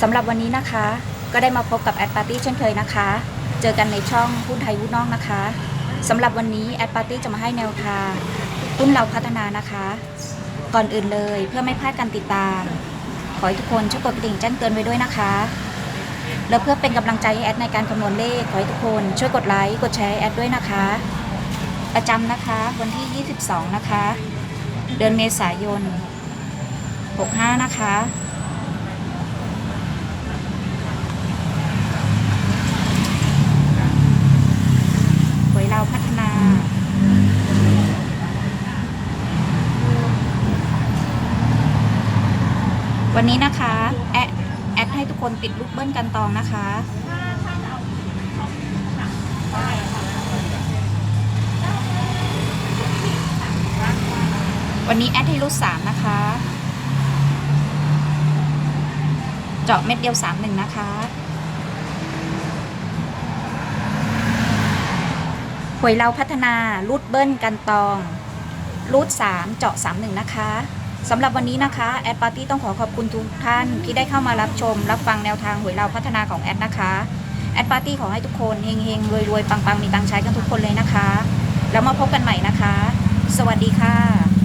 สำหรับวันนี้นะคะ ก็ได้มาพบกับแอดปาร์ตี้เช่นเคยนะคะ เจอกันในช่องหุ้นไทยหุ้นนอกนะคะสำหรับวันนี้แอดปาร์ตี้จะมาให้แนวทางหุ้นเราพัฒนานะคะ ก่อนอื่นเลยเพื่อไม่พลาดการติดตาม ขอให้ทุกคนช่วยกดกระดิ่งแจ้งเตือนไว้ด้วยนะคะ แล้วเพื่อเป็นกำลังใจให้แอดในการคำนวณเลขขอให้ทุกคนช่วยกดไลค์กดแชร์แอดด้วยนะคะ ประจำนะคะวันที่ 22 นะคะ เดือนเมษายน 65 นะคะ หวยเราพัฒนา วันนี้นะคะแอดแอดให้ทุกคนติดลูกเบิ้ลกันตองนะคะวันนี้แอดให้รูดสามนะคะ เจาะเม็ดเดียวสามหนึ่งนะคะ หวยเราพัฒนารูดเบิ้ลกันตอง รูด3เจาะ31นะคะ สำหรับวันนี้นะคะ แอดปาร์ตี้ต้องขอขอบคุณทุกท่านที่ได้เข้ามารับชม รับฟังแนวทางหวยเราพัฒนาของแอดนะคะ แอดปาร์ตี้ขอให้ทุกคนเฮงๆรวยๆปังๆมีตังใช้กันทุกคนเลยนะคะ แล้วมาพบกันใหม่นะคะ สวัสดีค่ะ